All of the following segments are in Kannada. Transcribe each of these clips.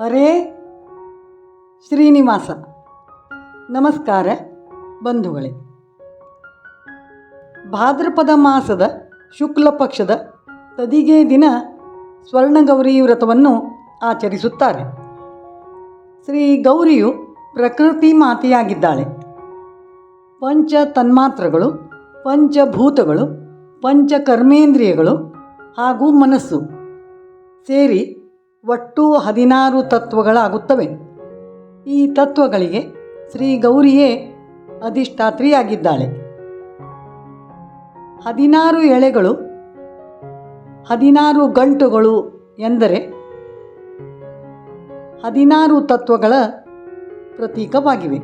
ಹರೇ ಶ್ರೀನಿವಾಸ. ನಮಸ್ಕಾರ, ಬಂಧುಗಳೇ. ಭಾದ್ರಪದ ಮಾಸದ ಶುಕ್ಲ ಪಕ್ಷದ ತದಿಗೆ ದಿನ ಸ್ವರ್ಣಗೌರಿ ವ್ರತವನ್ನು ಆಚರಿಸುತ್ತಾರೆ. ಶ್ರೀ ಗೌರಿಯು ಪ್ರಕೃತಿ ಮಾತೆಯಾಗಿದ್ದಾಳೆ. ಪಂಚ ತನ್ಮಾತ್ರಗಳು ಪಂಚಭೂತಗಳು ಪಂಚಕರ್ಮೇಂದ್ರಿಯಗಳು ಹಾಗೂ ಮನಸ್ಸು ಸೇರಿ ಒಟ್ಟು ಹದಿನಾರು ತತ್ವಗಳಾಗುತ್ತವೆ. ಈ ತತ್ವಗಳಿಗೆ ಶ್ರೀ ಗೌರಿಯೇ ಅಧಿಷ್ಠಾತ್ರಿಯಾಗಿದ್ದಾಳೆ. ಹದಿನಾರು ಎಳೆಗಳು, ಹದಿನಾರು ಗಂಟುಗಳು ಎಂದರೆ ಹದಿನಾರು ತತ್ವಗಳ ಪ್ರತೀಕವಾಗಿವೆ.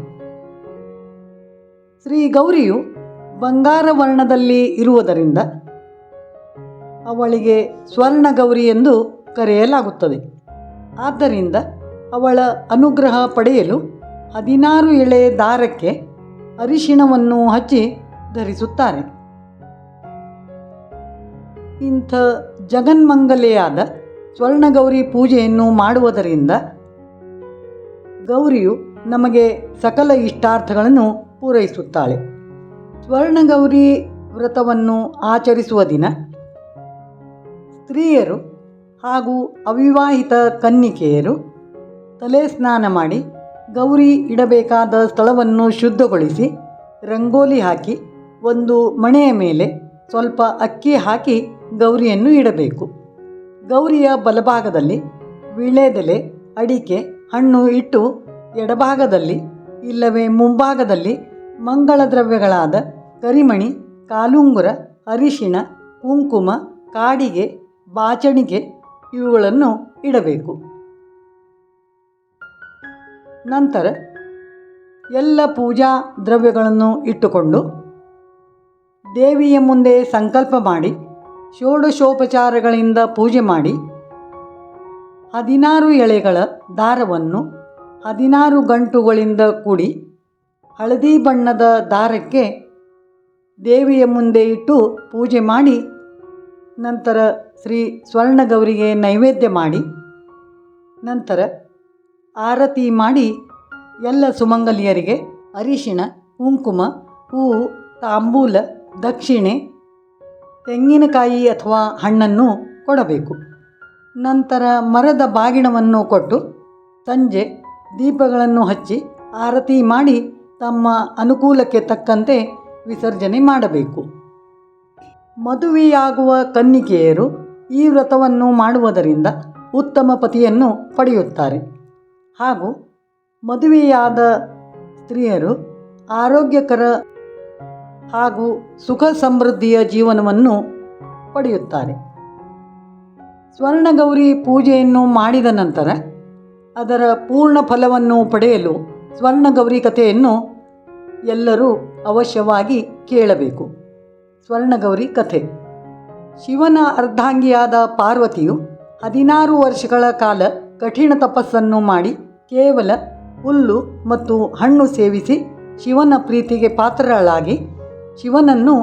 ಶ್ರೀ ಗೌರಿಯು ಬಂಗಾರ ವರ್ಣದಲ್ಲಿ ಇರುವುದರಿಂದ ಅವಳಿಗೆ ಸ್ವರ್ಣಗೌರಿ ಎಂದು ಕರೆಯಲಾಗುತ್ತದೆ. ಆದ್ದರಿಂದ ಅವಳ ಅನುಗ್ರಹ ಪಡೆಯಲು ಹದಿನಾರು ಎಳೆ ದಾರಕ್ಕೆ ಅರಿಶಿಣವನ್ನು ಹಚ್ಚಿ ಧರಿಸುತ್ತಾರೆ. ಇಂಥ ಜಗನ್ಮಂಗಲೆಯಾದ ಸ್ವರ್ಣಗೌರಿ ಪೂಜೆಯನ್ನು ಮಾಡುವುದರಿಂದ ಗೌರಿಯು ನಮಗೆ ಸಕಲ ಇಷ್ಟಾರ್ಥಗಳನ್ನು ಪೂರೈಸುತ್ತಾಳೆ. ಸ್ವರ್ಣಗೌರಿ ವ್ರತವನ್ನು ಆಚರಿಸುವ ದಿನ ಸ್ತ್ರೀಯರು ಹಾಗೂ ಅವಿವಾಹಿತ ಕನ್ನಿಕೆಯರು ತಲೆ ಸ್ನಾನ ಮಾಡಿ ಗೌರಿ ಇಡಬೇಕಾದ ಸ್ಥಳವನ್ನು ಶುದ್ಧಗೊಳಿಸಿ ರಂಗೋಲಿ ಹಾಕಿ ಒಂದು ಮಣೆಯ ಮೇಲೆ ಸ್ವಲ್ಪ ಅಕ್ಕಿ ಹಾಕಿ ಗೌರಿಯನ್ನು ಇಡಬೇಕು. ಗೌರಿಯ ಬಲಭಾಗದಲ್ಲಿ ವಿಳೆದೆಲೆ ಅಡಿಕೆ, ಹಣ್ಣು ಇಟ್ಟು ಎಡಭಾಗದಲ್ಲಿ ಇಲ್ಲವೇ ಮುಂಭಾಗದಲ್ಲಿ ಮಂಗಳ ದ್ರವ್ಯಗಳಾದ ಕರಿಮಣಿ, ಕಾಲುಂಗುರ, ಅರಿಶಿಣ, ಕುಂಕುಮ, ಕಾಡಿಗೆ, ಬಾಚಣಿಗೆ ಇವುಗಳನ್ನು ಇಡಬೇಕು. ನಂತರ ಎಲ್ಲ ಪೂಜಾ ದ್ರವ್ಯಗಳನ್ನು ಇಟ್ಟುಕೊಂಡು ದೇವಿಯ ಮುಂದೆ ಸಂಕಲ್ಪ ಮಾಡಿ, ಷೋಡಶೋಪಚಾರಗಳಿಂದ ಪೂಜೆ ಮಾಡಿ, ಹದಿನಾರು ಎಳೆಗಳ ದಾರವನ್ನು ಹದಿನಾರು ಗಂಟುಗಳಿಂದ ಕೂಡಿ ಹಳದಿ ಬಣ್ಣದ ದಾರಕ್ಕೆ ದೇವಿಯ ಮುಂದೆ ಇಟ್ಟು ಪೂಜೆ ಮಾಡಿ ನಂತರ ಶ್ರೀ ಸ್ವರ್ಣಗೌರಿಗೆ ನೈವೇದ್ಯ ಮಾಡಿ, ನಂತರ ಆರತಿ ಮಾಡಿ ಎಲ್ಲ ಸುಮಂಗಲಿಯರಿಗೆ ಅರಿಶಿಣ, ಕುಂಕುಮ ಹೂವು ತಾಂಬೂಲ, ದಕ್ಷಿಣೆ, ತೆಂಗಿನಕಾಯಿ ಅಥವಾ ಹಣ್ಣನ್ನು ಕೊಡಬೇಕು. ನಂತರ ಮರದ ಬಾಗಿಣವನ್ನು ಕೊಟ್ಟು ಸಂಜೆ ದೀಪಗಳನ್ನು ಹಚ್ಚಿ ಆರತಿ ಮಾಡಿ ತಮ್ಮ ಅನುಕೂಲಕ್ಕೆ ತಕ್ಕಂತೆ ವಿಸರ್ಜನೆ ಮಾಡಬೇಕು. ಮದುವೆಯಾಗುವ ಕನ್ನಿಕೆಯರು ಈ ವ್ರತವನ್ನು ಮಾಡುವುದರಿಂದ ಉತ್ತಮ ಪತಿಯನ್ನು ಪಡೆಯುತ್ತಾರೆ. ಹಾಗೂ ಮದುವೆಯಾದ ಸ್ತ್ರೀಯರು ಆರೋಗ್ಯಕರ ಹಾಗೂ ಸುಖ ಸಮೃದ್ಧಿಯ ಜೀವನವನ್ನು ಪಡೆಯುತ್ತಾರೆ. ಸ್ವರ್ಣಗೌರಿ ಪೂಜೆಯನ್ನು ಮಾಡಿದ ನಂತರ ಅದರ ಪೂರ್ಣ ಫಲವನ್ನು ಪಡೆಯಲು ಸ್ವರ್ಣಗೌರಿ ಕಥೆಯನ್ನು ಎಲ್ಲರೂ ಅವಶ್ಯವಾಗಿ ಕೇಳಬೇಕು. ಸ್ವರ್ಣಗೌರಿ ಕಥೆ. ಶಿವನ ಅರ್ಧಾಂಗಿಯಾದ ಪಾರ್ವತಿಯು ಹದಿನಾರು ವರ್ಷಗಳ ಕಾಲ ಕಠಿಣ ತಪಸ್ಸನ್ನು ಮಾಡಿ ಕೇವಲ ಹುಲ್ಲು ಮತ್ತು ಹಣ್ಣು ಸೇವಿಸಿ ಶಿವನ ಪ್ರೀತಿಗೆ ಪಾತ್ರಳಾಗಿ ಶಿವನನ್ನು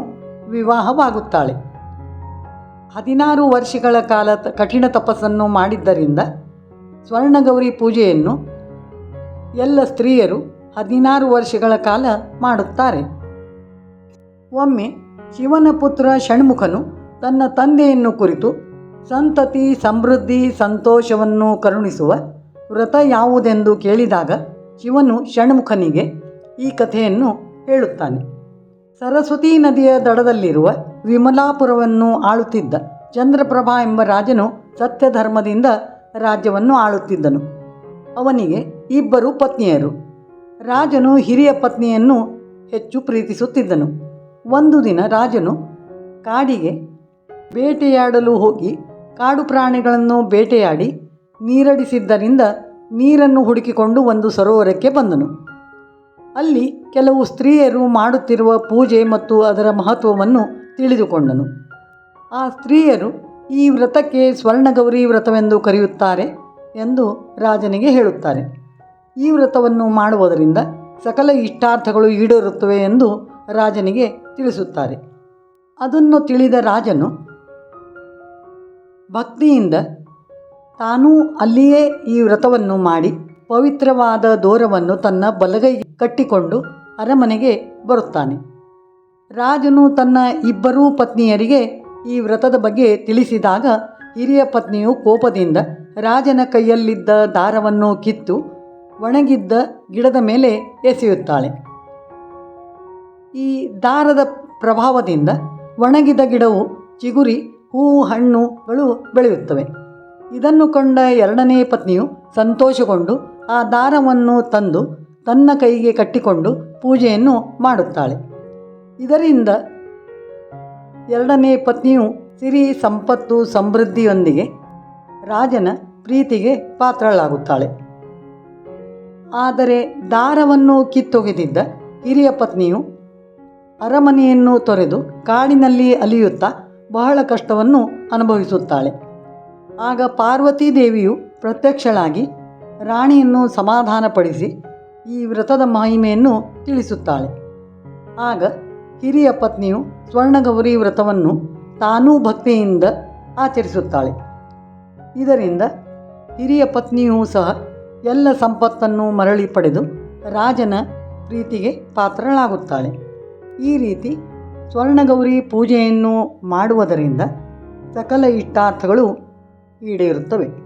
ವಿವಾಹವಾಗುತ್ತಾಳೆ. ಹದಿನಾರು ವರ್ಷಗಳ ಕಾಲ ಕಠಿಣ ತಪಸ್ಸನ್ನು ಮಾಡಿದ್ದರಿಂದ ಸ್ವರ್ಣಗೌರಿ ಪೂಜೆಯನ್ನು ಎಲ್ಲ ಸ್ತ್ರೀಯರು ಹದಿನಾರು ವರ್ಷಗಳ ಕಾಲ ಮಾಡುತ್ತಾರೆ. ಒಮ್ಮೆ ಶಿವನ ಪುತ್ರ ಷಣ್ಮುಖನು ತನ್ನ ತಂದೆಯನ್ನು ಕುರಿತು ಸಂತತಿ, ಸಮೃದ್ಧಿ, ಸಂತೋಷವನ್ನು ಕರುಣಿಸುವ ವ್ರತ ಯಾವುದೆಂದು ಕೇಳಿದಾಗ ಶಿವನು ಷಣ್ಮುಖನಿಗೆ ಈ ಕಥೆಯನ್ನು ಹೇಳುತ್ತಾನೆ. ಸರಸ್ವತಿ ನದಿಯ ದಡದಲ್ಲಿರುವ ವಿಮಲಾಪುರವನ್ನು ಆಳುತ್ತಿದ್ದ ಚಂದ್ರಪ್ರಭಾ ಎಂಬ ರಾಜನು ಸತ್ಯಧರ್ಮದಿಂದ ರಾಜ್ಯವನ್ನು ಆಳುತ್ತಿದ್ದನು. ಅವನಿಗೆ ಇಬ್ಬರು ಪತ್ನಿಯರು. ರಾಜನು ಹಿರಿಯ ಪತ್ನಿಯನ್ನು ಹೆಚ್ಚು ಪ್ರೀತಿಸುತ್ತಿದ್ದನು. ಒಂದು ದಿನ ರಾಜನು ಕಾಡಿಗೆ ಬೇಟೆಯಾಡಲು ಹೋಗಿ ಕಾಡು ಪ್ರಾಣಿಗಳನ್ನು ಬೇಟೆಯಾಡಿ ನೀರಡಿಸಿದ್ದರಿಂದ ನೀರನ್ನು ಹುಡುಕಿಕೊಂಡು ಒಂದು ಸರೋವರಕ್ಕೆ ಬಂದನು. ಅಲ್ಲಿ ಕೆಲವು ಸ್ತ್ರೀಯರು ಮಾಡುತ್ತಿರುವ ಪೂಜೆ ಮತ್ತು ಅದರ ಮಹತ್ವವನ್ನು ತಿಳಿದುಕೊಂಡನು. ಆ ಸ್ತ್ರೀಯರು, ಈ ವ್ರತಕ್ಕೆ ಸ್ವರ್ಣಗೌರಿ ವ್ರತವೆಂದು ಕರೆಯುತ್ತಾರೆ ಎಂದು ರಾಜನಿಗೆ ಹೇಳುತ್ತಾರೆ. ಈ ವ್ರತವನ್ನು ಮಾಡುವುದರಿಂದ ಸಕಲ ಇಷ್ಟಾರ್ಥಗಳು ಈಡೇರುತ್ತವೆ ಎಂದು ರಾಜನಿಗೆ ತಿಳಿಸುತ್ತಾರೆ. ಅದನ್ನು ತಿಳಿದ ರಾಜನು ಭಕ್ತಿಯಿಂದ ತಾನೂ ಅಲ್ಲಿಯೇ ಈ ವ್ರತವನ್ನು ಮಾಡಿ ಪವಿತ್ರವಾದ ದೋರವನ್ನು ತನ್ನ ಬಲಗೈ ಕಟ್ಟಿಕೊಂಡು ಅರಮನೆಗೆ ಬರುತ್ತಾನೆ. ರಾಜನು ತನ್ನ ಇಬ್ಬರೂ ಪತ್ನಿಯರಿಗೆ ಈ ವ್ರತದ ಬಗ್ಗೆ ತಿಳಿಸಿದಾಗ ಹಿರಿಯ ಪತ್ನಿಯು ಕೋಪದಿಂದ ರಾಜನ ಕೈಯಲ್ಲಿದ್ದ ದಾರವನ್ನು ಕಿತ್ತು ಒಣಗಿದ್ದ ಗಿಡದ ಮೇಲೆ ಎಸೆಯುತ್ತಾಳೆ. ಈ ದಾರದ ಪ್ರಭಾವದಿಂದ ಒಣಗಿದ ಗಿಡವು, ಚಿಗುರಿ, ಹೂವು ಹಣ್ಣುಗಳು ಬೆಳೆಯುತ್ತವೆ. ಇದನ್ನು ಕಂಡ ಎರಡನೇ ಪತ್ನಿಯು ಸಂತೋಷಗೊಂಡು ಆ ದಾರವನ್ನು ತಂದು ತನ್ನ ಕೈಗೆ ಕಟ್ಟಿಕೊಂಡು ಪೂಜೆಯನ್ನು ಮಾಡುತ್ತಾಳೆ. ಇದರಿಂದ ಎರಡನೇ ಪತ್ನಿಯು ಸಿರಿ ಸಂಪತ್ತು ಸಮೃದ್ಧಿಯೊಂದಿಗೆ ರಾಜನ ಪ್ರೀತಿಗೆ ಪಾತ್ರಳಾಗುತ್ತಾಳೆ. ಆದರೆ ದಾರವನ್ನು ಕಿತ್ತೊಗೆದಿದ್ದ ಹಿರಿಯ ಪತ್ನಿಯು ಅರಮನೆಯನ್ನು ತೊರೆದು ಕಾಡಿನಲ್ಲಿ ಅಲಿಯುತ್ತಾ ಬಹಳ ಕಷ್ಟವನ್ನು ಅನುಭವಿಸುತ್ತಾಳೆ. ಆಗ ಪಾರ್ವತೀ ದೇವಿಯು ಪ್ರತ್ಯಕ್ಷಳಾಗಿ ರಾಣಿಯನ್ನು ಸಮಾಧಾನಪಡಿಸಿ ಈ ವ್ರತದ ಮಹಿಮೆಯನ್ನು ತಿಳಿಸುತ್ತಾಳೆ. ಆಗ ಹಿರಿಯ ಪತ್ನಿಯು ಸ್ವರ್ಣಗೌರಿ ವ್ರತವನ್ನು ತಾನೂ ಭಕ್ತಿಯಿಂದ ಆಚರಿಸುತ್ತಾಳೆ. ಇದರಿಂದ ಹಿರಿಯ ಪತ್ನಿಯೂ ಸಹ ಎಲ್ಲ ಸಂಪತ್ತನ್ನು ಮರಳಿ ಪಡೆದು ರಾಜನ ಪ್ರೀತಿಗೆ ಪಾತ್ರಳಾಗುತ್ತಾಳೆ. ಈ ರೀತಿ ಸ್ವರ್ಣಗೌರಿ ಪೂಜೆಯನ್ನು ಮಾಡುವುದರಿಂದ ಸಕಲ ಇಷ್ಟಾರ್ಥಗಳು ಈಡೇರುತ್ತವೆ.